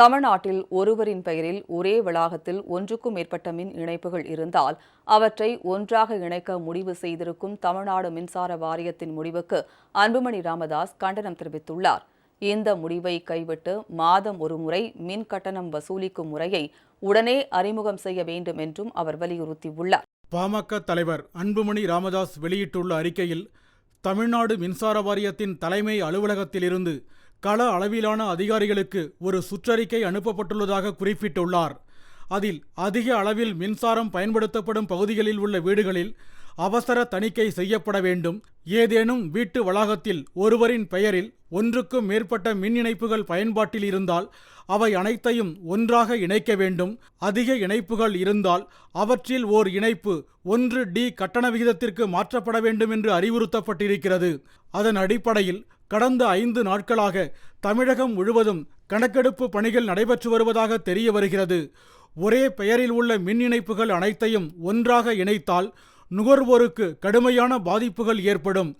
தமிழ்நாட்டில் ஒருவரின் பெயரில் ஒரே வளாகத்தில் ஒன்றுக்கும் மேற்பட்ட மின் இணைப்புகள் இருந்தால் அவற்றை ஒன்றாக இணைக்க முடிவு செய்திருக்கும் தமிழ்நாடு மின்சார வாரியத்தின் முடிவுக்கு அன்புமணி ராமதாஸ் கண்டனம் தெரிவித்துள்ளார். இந்த முடிவை கைவிட்டு மாதம் ஒருமுறை மின் கட்டணம் வசூலிக்கும் முறையை உடனே அறிமுகம் செய்ய வேண்டும் என்றும் அவர் வலியுறுத்தியுள்ளார். பாமக தலைவர் அன்புமணி ராமதாஸ் வெளியிட்டுள்ள அறிக்கையில் தமிழ்நாடு மின்சார வாரியத்தின் தலைமை அலுவலகத்திலிருந்து கள அளவிலான அதிகாரிகளுக்கு ஒரு சுற்றறிக்கை அனுப்பப்பட்டுள்ளதாக குறிப்பிட்டுள்ளார். அதில் அதிக அளவில் மின்சாரம் பயன்படுத்தப்படும் பகுதிகளில் உள்ள வீடுகளில் அவசர தணிக்கை செய்யப்பட வேண்டும். ஏதேனும் வீட்டு வளாகத்தில் ஒருவரின் பெயரில் ஒன்றுக்கும் மேற்பட்ட மின் இணைப்புகள் பயன்பாட்டில் இருந்தால் அவை அனைத்தையும் ஒன்றாக இணைக்க வேண்டும். அதிக இணைப்புகள் இருந்தால் அவற்றில் ஓர் இணைப்பு ஒன்று டி கட்டண விகிதத்திற்கு மாற்றப்பட வேண்டும் என்று அறிவுறுத்தப்பட்டிருக்கிறது. அதன் அடிப்படையில் கடந்த ஐந்து நாட்களாக தமிழகம் முழுவதும் கணக்கெடுப்பு பணிகள் நடைபெற்று வருவதாக தெரிய வருகிறது. ஒரே பெயரில் உள்ள மின் இணைப்புகள் அனைத்தையும் ஒன்றாக இணைத்தால் நுகர்வோருக்கு கடுமையான பாதிப்புகள் ஏற்படும்.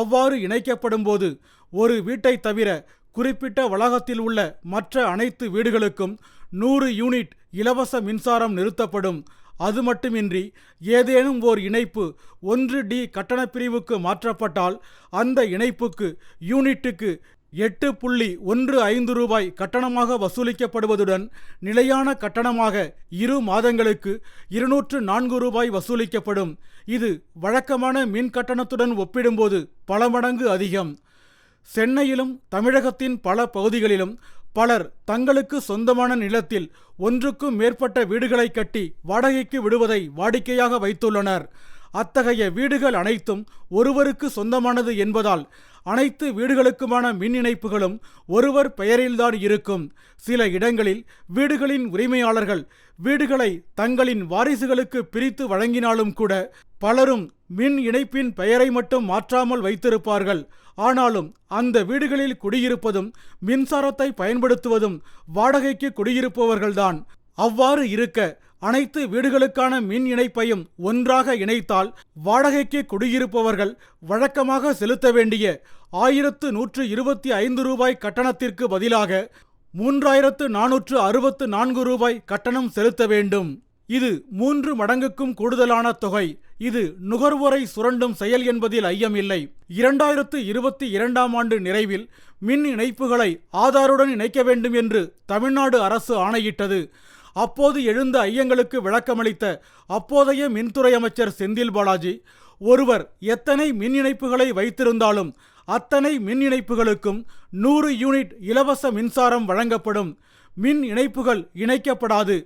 அவ்வாறு இணைக்கப்படும் போது ஒரு வீட்டை தவிர குறிப்பிட்ட வளாகத்தில் உள்ள மற்ற அனைத்து வீடுகளுக்கும் நூறு யூனிட் இலவச மின்சாரம் நிறுத்தப்படும். அது மட்டுமின்றி ஏதேனும் ஓர் இணைப்பு ஒன்று டி கட்டணப்பிரிவுக்கு மாற்றப்பட்டால் அந்த இணைப்புக்கு யூனிட்டுக்கு எட்டு புள்ளி ஒன்று ஐந்து ரூபாய் கட்டணமாக வசூலிக்கப்படுவதுடன் நிலையான கட்டணமாக இரு மாதங்களுக்கு இருநூற்று நான்கு ரூபாய் வசூலிக்கப்படும். இது வழக்கமான மின் கட்டணத்துடன் ஒப்பிடும்போது பல மடங்கு அதிகம். சென்னையிலும் தமிழகத்தின் பல பகுதிகளிலும் பலர் தங்களுக்கு சொந்தமான நிலத்தில் ஒன்றுக்கும் மேற்பட்ட வீடுகளை கட்டி வாடகைக்கு விடுவதை வாடிக்கையாக வைத்துள்ளனர். அத்தகைய வீடுகள் அனைத்தும் ஒருவருக்கு சொந்தமானது என்பதால் அனைத்து வீடுகளுக்குமான மின் இணைப்புகளும் ஒருவர் பெயரில்தான் இருக்கும். சில இடங்களில் வீடுகளின் உரிமையாளர்கள் வீடுகளை தங்களின் வாரிசுகளுக்கு பிரித்து வழங்கினாலும் கூட பலரும் மின் இணைப்பின் பெயரை மட்டும் மாற்றாமல் வைத்திருப்பார்கள். ஆனாலும் அந்த வீடுகளில் குடியிருப்பதும் மின்சாரத்தை பயன்படுத்துவதும் வாடகைக்கு குடியிருப்பவர்கள்தான். அவ்வாறு இருக்க அனைத்து வீடுகளுக்கான மின் இணைப்பையும் ஒன்றாக இணைத்தால் வாடகைக்கு குடியிருப்பவர்கள் வழக்கமாக செலுத்த வேண்டிய ஆயிரத்து நூற்று இருபத்தி ஐந்து ரூபாய் கட்டணத்திற்கு பதிலாக மூன்றாயிரத்து நானூற்று அறுபத்து நான்கு ரூபாய் கட்டணம் செலுத்த வேண்டும். இது மூன்று மடங்குக்கும் கூடுதலான தொகை. இது நுகர்வோரை சுரண்டும் செயல் என்பதில் ஐயமில்லை. இரண்டாயிரத்து இருபத்தி இரண்டாம் ஆண்டு நிறைவில் மின் இணைப்புகளை ஆதாருடன் இணைக்க வேண்டும் என்று தமிழ்நாடு அரசு ஆணையிட்டது. அப்போது எழுந்த ஐயங்களுக்கு விளக்கமளித்த அப்போதைய மின்துறை அமைச்சர் செந்தில் பாலாஜி ஒருவர் எத்தனை மின் இணைப்புகளை வைத்திருந்தாலும் அத்தனை மின் இணைப்புகளுக்கும் நூறு யூனிட் இலவச மின்சாரம் வழங்கப்படும். மின் இணைப்புகள் இணைக்கப்படாது.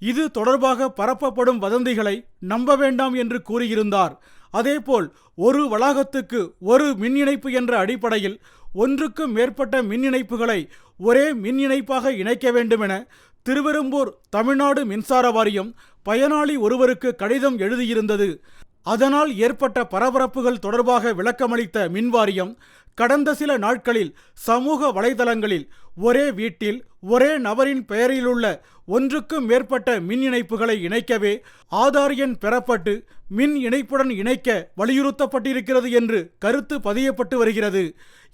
இது தொடர்பாக பரப்பப்படும் வதந்திகளை நம்ப வேண்டாம் என்று கூறியிருந்தார். அதேபோல் ஒரு வளாகத்துக்கு ஒரு மின் இணைப்பு என்ற அடிப்படையில் ஒன்றுக்கும் மேற்பட்ட மின் இணைப்புகளை ஒரே மின் இணைப்பாக இணைக்க வேண்டுமென திருவெரும்பூர் தமிழ்நாடு மின்சார வாரியம் பயனாளி ஒருவருக்கு கடிதம் எழுதியிருந்தது. அதனால் ஏற்பட்ட பரபரப்புகள் தொடர்பாக விளக்கமளித்த மின்வாரியம் கடந்த சில நாட்களில் சமூக வலைதளங்களில் ஒரே வீட்டில் ஒரே நபரின் பெயரிலுள்ள ஒன்றுக்கும் மேற்பட்ட மின் இணைப்புகளை இணைக்கவே ஆதார் எண் பெறப்பட்டு மின் இணைப்புடன் இணைக்க வலியுறுத்தப்பட்டிருக்கிறது என்று கருத்து பதியப்பட்டு வருகிறது.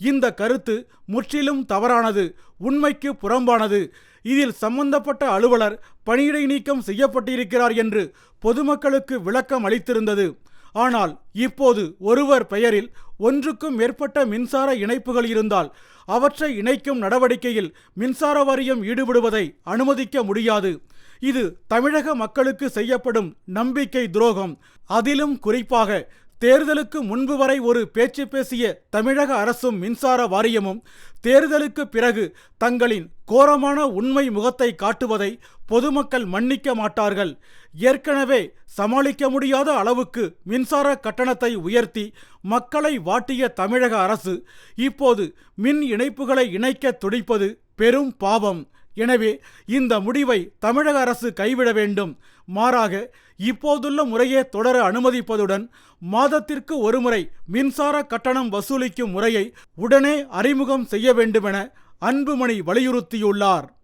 இந்த கருத்து முற்றிலும் தவறானது உண்மைக்கு புறம்பானது. இதில் சம்பந்தப்பட்ட அலுவலர் பணியிடை நீக்கம் செய்யப்பட்டிருக்கிறார் என்று பொதுமக்களுக்கு விளக்கம் அளித்திருந்தது. ஆனால் இப்போது ஒருவர் பெயரில் ஒன்றுக்கும் மேற்பட்ட மின்சார இணைப்புகள் இருந்தால் அவற்றை இணைக்கும் நடவடிக்கையில் மின்சார வாரியம் ஈடுபடுவதை அனுமதிக்க முடியாது. இது தமிழக மக்களுக்கு செய்யப்படும் நம்பிக்கை துரோகம். அதிலும் குறிப்பாக தேர்தலுக்கு முன்பு வரை ஒரு பேச்சு பேசிய தமிழக அரசும் மின்சார வாரியமும் தேர்தலுக்கு பிறகு தங்களின் கோரமான உண்மை முகத்தை காட்டுவதை பொதுமக்கள் மன்னிக்க மாட்டார்கள். ஏற்கனவே சமாளிக்க முடியாத அளவுக்கு மின்சார கட்டணத்தை உயர்த்தி மக்களை வாட்டிய தமிழக அரசு இப்போது மின் இணைப்புகளை இணைக்க துடிப்பது பெரும் பாவம். எனவே இந்த முடிவை தமிழக அரசு கைவிட வேண்டும். மாறாக இப்போதுள்ள முறையே தொடர அனுமதிப்பதுடன் மாதத்திற்கு ஒருமுறை மின்சார கட்டணம் வசூலிக்கும் முறையை உடனே அறிமுகம் செய்ய வேண்டுமென அன்புமணி வலியுறுத்தியுள்ளார்.